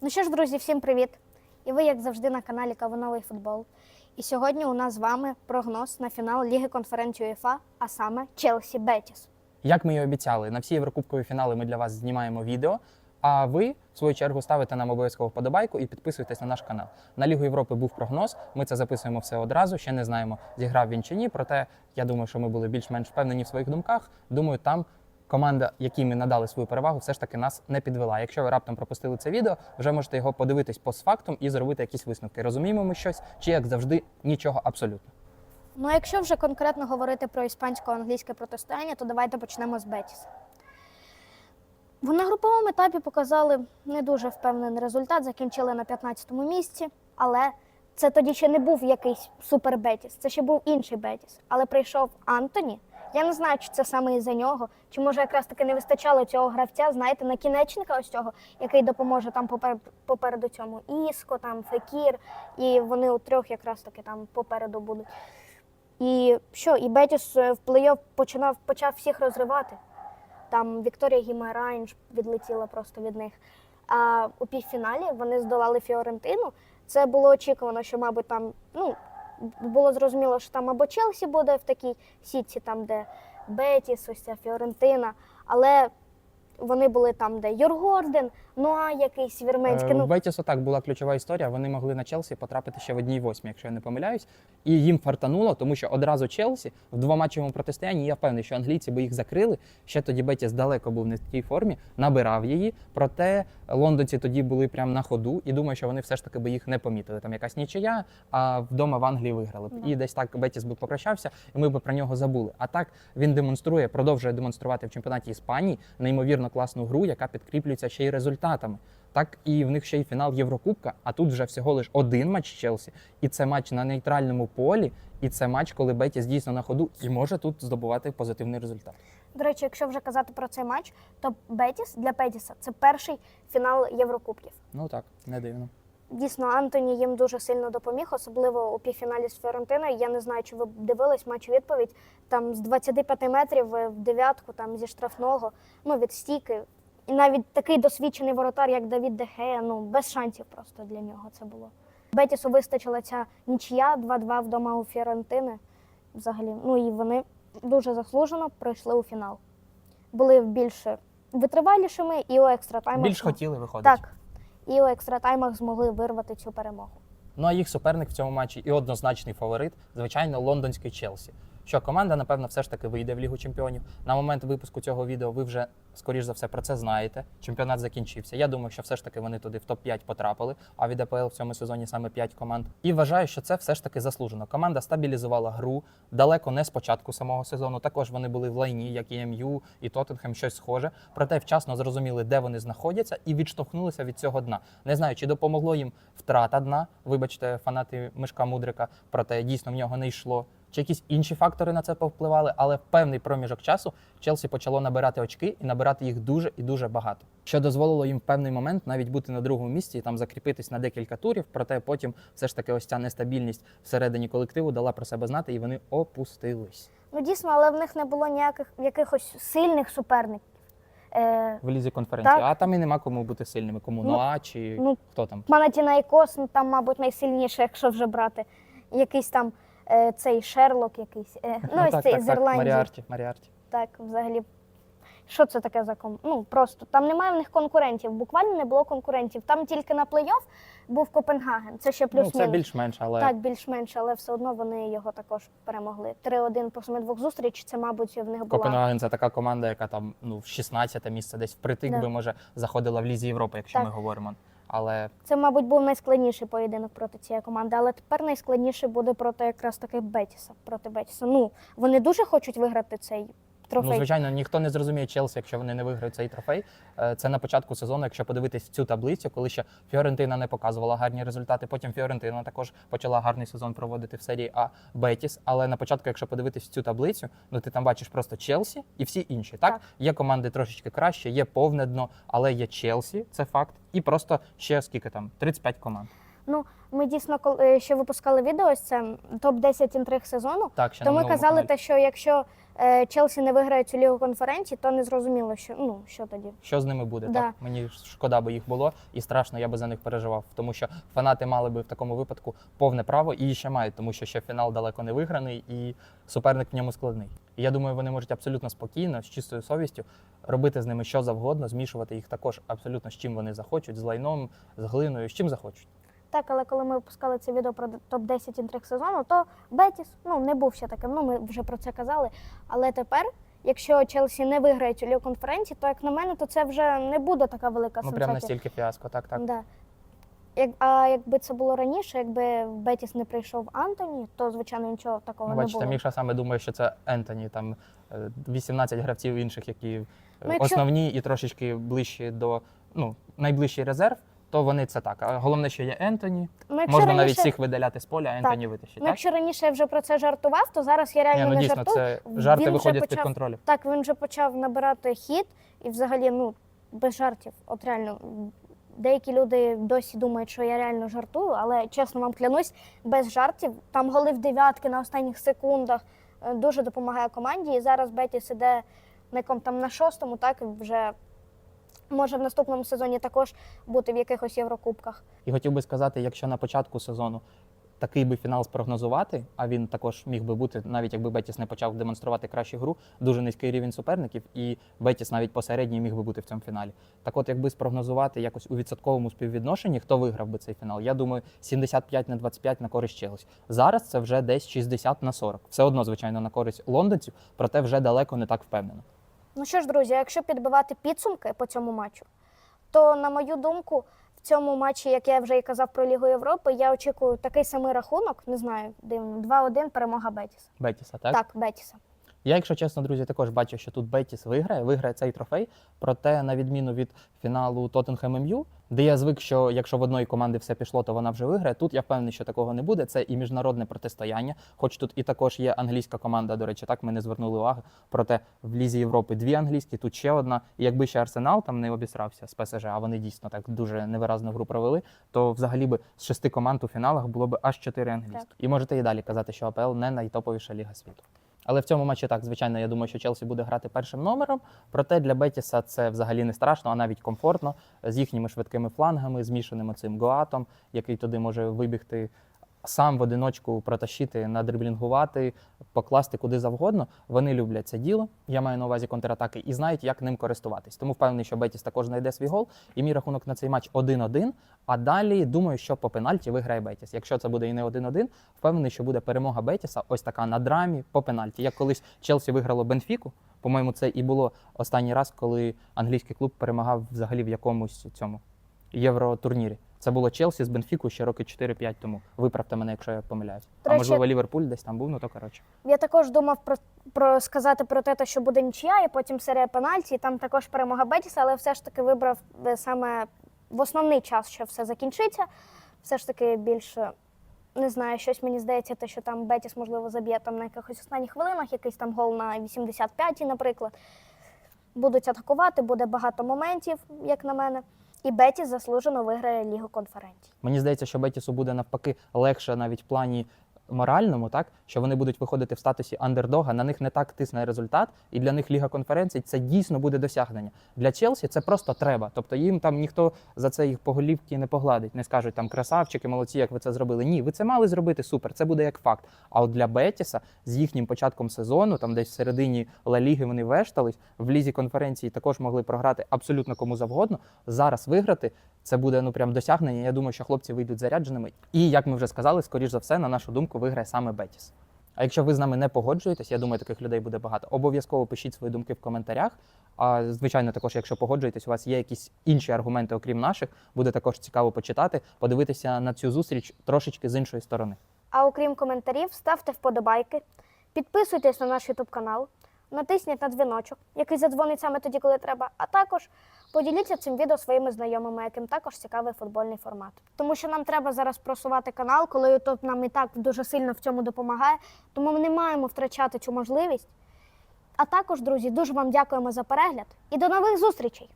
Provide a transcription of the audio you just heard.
Ну що ж, друзі, всім привіт! І ви, як завжди, на каналі Кавуновий футбол. І сьогодні у нас з вами прогноз на фінал Ліги конференції УЄФА, а саме Челсі Бетіс. Як ми і обіцяли, на всі єврокубкові фінали ми для вас знімаємо відео. А ви, в свою чергу, ставите нам обов'язково вподобайку і підписуйтесь на наш канал. На Лігу Європи був прогноз. Ми це записуємо все одразу. Ще не знаємо, зіграв він чи ні. Проте я думаю, що ми були більш-менш впевнені в своїх думках. Думаю, там команда, якій ми надали свою перевагу, все ж таки нас не підвела. Якщо ви раптом пропустили це відео, вже можете його подивитись постфактум і зробити якісь висновки. Розуміємо ми щось, чи як завжди, нічого абсолютно. Ну якщо вже конкретно говорити про іспансько-англійське протистояння, то давайте почнемо з Бетіса. На груповому етапі показали не дуже впевнений результат, закінчили на 15-му місці, але це тоді ще не був якийсь супер Бетіс, це ще був інший Бетіс. Але прийшов Антоні. Я не знаю, чи це саме із-за нього, чи може якраз таки не вистачало цього гравця, знаєте, накінечника ось цього, який допоможе там попереду, цьому Іско, там Фекір, і вони у трьох якраз таки там попереду будуть. І що, і Бетіс е, в плей-офф починав, почав всіх розривати. Там Вікторія Гімарайнш відлетіла просто від них. А у півфіналі вони здолали Фіорентину. Це було очікувано, що, мабуть, там ну, було зрозуміло, що там або Челсі буде в такій сітці, там, де Бетіс, ось ця Фіорентина. Але вони були там, де Йоргорден, ну а якийсь Вірменський. Е, Ну, У Бетісу так була ключова історія. Вони могли на Челсі потрапити ще в одній восьмій, якщо я не помиляюсь. І їм фартануло, тому що одразу Челсі в двоматчевому протистоянні. Я впевнений, що англійці би їх закрили. Ще тоді Бетіс далеко був не в тій формі, набирав її. Проте лондонці тоді були прямо на ходу, і думаю, що вони все ж таки би їх не помітили. Там якась нічия, а вдома в Англії виграли б. Да. І десь так Бетіс би попрощався, і ми б про нього забули. А так він демонструє, продовжує демонструвати в чемпіонаті Іспанії неймовірно класну гру, яка підкріплюється ще й результатами. Так і в них ще й фінал Єврокубка, а тут вже всього лиш один матч Челсі, і це матч на нейтральному полі, і це матч, коли Бетіс дійсно на ходу і може тут здобувати позитивний результат. До речі, якщо вже казати про цей матч, то Бетіс для Бетіса це перший фінал Єврокубків. Ну так, не дивно. Дійсно, Антоні їм дуже сильно допоміг, особливо у півфіналі з Фіорентиною. Я не знаю, чи ви дивились матч відповідь. Там з 25 метрів е, в дев'ятку, там зі штрафного, ну від стійки. І навіть такий досвідчений воротар, як Давід Дехея, ну без шансів просто для нього це було. Бетісу вистачила ця нічия 2-2 вдома у Фіорентини. Взагалі, ну і вони дуже заслужено пройшли у фінал. Були більш витривалішими і у екстратаймах. Більш хотіли виходить. Так. І у екстратаймах змогли вирвати цю перемогу. Ну а їх суперник в цьому матчі і однозначний фаворит, звичайно, лондонський Челсі. Що команда, напевно, все ж таки вийде в Лігу Чемпіонів. На момент випуску цього відео ви вже, скоріш за все, про це знаєте. Чемпіонат закінчився. Я думаю, що все ж таки вони туди в топ-5 потрапили, а від АПЛ в цьому сезоні саме 5 команд. І вважаю, що це все ж таки заслужено. Команда стабілізувала гру далеко не з початку самого сезону. Також вони були в лайні, як і МЮ, і Тоттенхем, щось схоже. Проте вчасно зрозуміли, де вони знаходяться, і відштовхнулися від цього дна. Не знаю, чи допомогло їм втрата дна. Вибачте, фанати Мишка Мудрика, проте дійсно в нього не йшло. Чи якісь інші фактори на це повпливали, але в певний проміжок часу Челсі почало набирати очки і набирати їх дуже і дуже багато. Що дозволило їм в певний момент навіть бути на другому місці і там закріпитись на декілька турів. Проте потім все ж таки ось ця нестабільність всередині колективу дала про себе знати, і вони опустились. Ну дійсно, але в них не було ніяких якихось сильних суперників. Е, В лізі конференції. Так. А там і нема кому бути сильними. Кому Ну, Ноа чи ну, хто там. Манатінайкос, ну там, мабуть, найсильніше, якщо вже брати. Якийсь там е, цей Шерлок, якийсь. Е, ну, ось цей з Ірландії. Маріарті, Маріарті. Так, взагалі. Що це таке за ком? Ну просто там немає в них конкурентів. Буквально не було конкурентів. Там тільки на плей-офф був Копенгаген. Це ще Ну, плюс-мінус. це більш-менш, але Так, більш-менш, але все одно вони його також перемогли. 3-1 по сумі двох зустріч. Це, мабуть, в них була. Копенгаген це така команда, яка там ну в 16 місце десь впритик Да. би може заходила в лізі Європи, якщо Так. ми говоримо. Але Це, мабуть, був найскладніший поєдинок проти цієї команди, але тепер найскладніше буде проти якраз таки Бетіса. Проти Бетіса. Ну, вони дуже хочуть виграти цей трофей. ну звичайно ніхто не зрозуміє Челсі, якщо вони не виграють цей трофей. Е, Це на початку сезону, якщо подивитись цю таблицю, коли ще Фіорентина не показувала гарні результати. Потім Фіорентина також почала гарний сезон проводити в серії А Бетіс. Але на початку, якщо подивитись цю таблицю, ну ти там бачиш просто Челсі і всі інші. Так, Так. є команди трошечки краще, є повне дно, але є Челсі, це факт. І просто ще скільки там 35 команд. Ну, ми дійсно коли ще випускали відео, ось це топ-10 інтриг сезону. Так, ще То на ми казали каналі. те, що якщо е, Челсі не виграє цю лігу конференції, то не зрозуміло, що ну що тоді. Що з ними буде? Да. Так мені шкода би їх було, і страшно, я би за них переживав. Тому що фанати мали би в такому випадку повне право і ще мають, тому що ще фінал далеко не виграний, і суперник в ньому складний. І я думаю, вони можуть абсолютно спокійно, з чистою совістю робити з ними що завгодно, змішувати їх також абсолютно з чим вони захочуть, з лайном, з глиною, з чим захочуть. Так, але коли ми випускали це відео про топ-10 інтриг сезону, то Бетіс ну не був ще таким. Ну ми вже про це казали. Але тепер, якщо Челсі не виграє цю конференції, то як на мене, то це вже не буде така велика Ну прям настільки фіаско, так, так. Да. Як, а якби це було раніше, якби в Бетіс не прийшов Антоні, то звичайно нічого такого Ну, не бачите, було. Міша саме думає, що це Ентоні, там е, 18 гравців інших, які е, Ну, якщо- основні і трошечки ближчі до ну, найближчий резерв, то вони це так. А головне, що є Ентоні. Ну, якщо Можна навіть раніше, всіх видаляти з поля, а Ентоні витащить. ну, Так? якщо раніше я вже про це жартував, то зараз я реально Ні, ну не дійсно, жартую. це жарти вже виходять з-під почав- контролю. Так, він вже почав набирати хід і взагалі, ну, без жартів. От реально, деякі люди досі думають, що я реально жартую, але чесно вам клянусь, без жартів. Там голи в дев'ятки на останніх секундах е, дуже допомагає команді. І зараз Бетіс іде на якому там на шостому, так і вже може в наступному сезоні також бути в якихось Єврокубках. І хотів би сказати, якщо на початку сезону такий би фінал спрогнозувати, а він також міг би бути, навіть якби Бетіс не почав демонструвати кращу гру, дуже низький рівень суперників, і Бетіс навіть посередній міг би бути в цьому фіналі. Так от, якби спрогнозувати якось у відсотковому співвідношенні, хто виграв би цей фінал, я думаю, 75 на 25 на користь Челсі. Зараз це вже десь 60 на 40. Все одно, звичайно, на користь лондонців, проте вже далеко не так впевнено. Ну що ж, друзі, якщо підбивати підсумки по цьому матчу, то на мою думку, в цьому матчі, як я вже і казав про Лігу Європи, я очікую такий самий рахунок, не знаю, дивно, 2-1 перемога Бетіса. Бетіса, так? Так, Бетіса. Я, якщо чесно, друзі, також бачу, що тут Бетіс виграє, виграє цей трофей. Проте, на відміну від фіналу Тоттенхем МЮ, де я звик, що якщо в одної команди все пішло, то вона вже виграє. Тут я впевнений, що такого не буде. Це і міжнародне протистояння. Хоч тут і також є англійська команда, до речі, так ми не звернули уваги. Проте в Лізі Європи дві англійські, тут ще одна. І якби ще Арсенал там не обісрався з ПСЖ, а вони дійсно так дуже невиразну гру провели, то взагалі би з шести команд у фіналах було б аж чотири англійські. Так. І можете і далі казати, що АПЛ не найтоповіша ліга світу. Але в цьому матчі так, звичайно, я думаю, що Челсі буде грати першим номером. Проте для Бетіса це взагалі не страшно, а навіть комфортно з їхніми швидкими флангами, змішаним цим Гоатом, який туди може вибігти сам в одиночку протащити, надриблінгувати, покласти куди завгодно. Вони люблять це діло. Я маю на увазі контратаки і знають, як ним користуватись. Тому впевнений, що Бетіс також знайде свій гол. І мій рахунок на цей матч 1-1. А далі думаю, що по пенальті виграє Бетіс. Якщо це буде і не 1-1, впевнений, що буде перемога Бетіса. Ось така на драмі по пенальті. Як колись Челсі виграло Бенфіку. По-моєму, це і було останній раз, коли англійський клуб перемагав взагалі в якомусь цьому євротурнірі. Це було Челсі з Бенфіку ще роки 4-5 тому. Виправте мене, якщо я помиляюсь. До А речі- можливо, Ліверпуль десь там був, ну то коротше. Я також думав про, про сказати про те, що буде нічия, і потім серія пенальті, і там також перемога Бетіса, але все ж таки вибрав е, саме в основний час, що все закінчиться. Все ж таки більше. Не знаю, щось мені здається, те, що там Бетіс, можливо, заб'є там на якихось останніх хвилинах, якийсь там гол на 85-й, наприклад. Будуть атакувати, буде багато моментів, як на мене. І Бетіс заслужено виграє Лігу конференцій. Мені здається, що Бетісу буде навпаки легше навіть в плані моральному, так що вони будуть виходити в статусі андердога. На них не так тисне результат, і для них Ліга конференцій це дійсно буде досягнення. Для Челсі це просто треба. Тобто їм там ніхто за це їх по голівки не погладить, не скажуть там красавчики, молодці, як ви це зробили. Ні, ви це мали зробити супер. Це буде як факт. А от для Бетіса з їхнім початком сезону, там десь в середині Ла Ліги вони вештались, в лізі конференції також могли програти абсолютно кому завгодно. Зараз виграти це буде ну прям досягнення. Я думаю, що хлопці вийдуть зарядженими. І як ми вже сказали, скоріш за все, на нашу думку, виграє саме Бетіс. А якщо ви з нами не погоджуєтесь, я думаю, таких людей буде багато. Обов'язково пишіть свої думки в коментарях. А звичайно, також, якщо погоджуєтесь, у вас є якісь інші аргументи, окрім наших, буде також цікаво почитати, подивитися на цю зустріч трошечки з іншої сторони. А окрім коментарів, ставте вподобайки, підписуйтесь на наш YouTube канал, натисніть на дзвіночок, який задзвонить саме тоді, коли треба. А також поділіться цим відео своїми знайомими, яким також цікавий футбольний формат. Тому що нам треба зараз просувати канал, коли YouTube нам і так дуже сильно в цьому допомагає. Тому ми не маємо втрачати цю можливість. А також, друзі, дуже вам дякуємо за перегляд і до нових зустрічей!